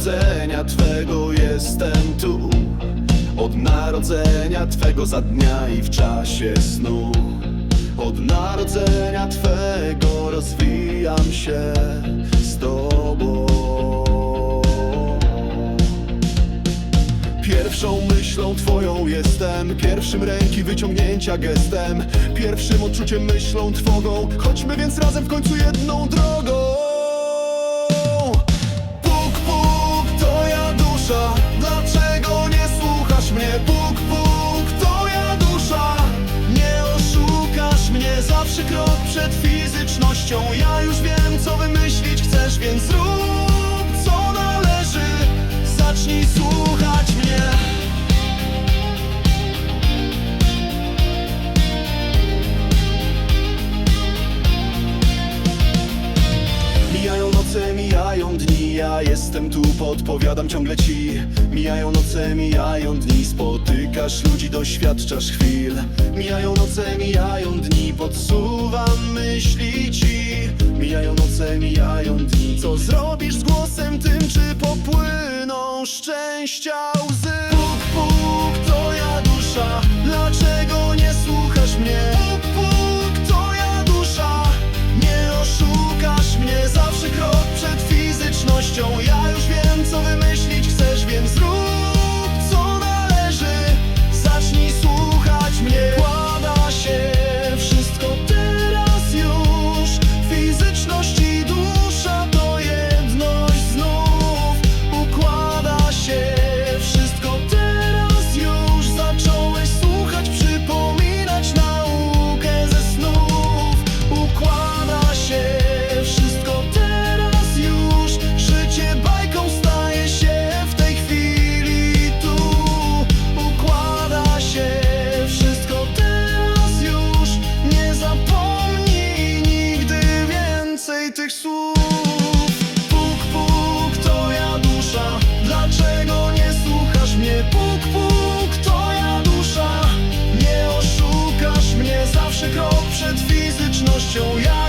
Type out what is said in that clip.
narodzenia Twego jestem tu. Od narodzenia Twego za dnia i w czasie snu. Od narodzenia Twego rozwijam się z Tobą. Pierwszą myślą Twoją jestem Pierwszym ręki wyciągnięcia gestem Pierwszym odczuciem myślą Twogą. Chodźmy więc razem w końcu jedną drogą. Krok przed fizycznością. Ja już wiem co wymyślić chcesz Więc rób co należy. Zacznij słuchać mnie. Mijają noce, mijają dni, ja jestem tu, podpowiadam ciągle ci. Mijają noce, mijają dni, spotykasz ludzi, doświadczasz chwil. Mijają noce, mijają dni, podsuwam myśli ci? Mijają noce, mijają dni, co zrobisz z głosem tym, czy popłyną szczęścia łzy Pierwszy krok przed fizycznością. Ja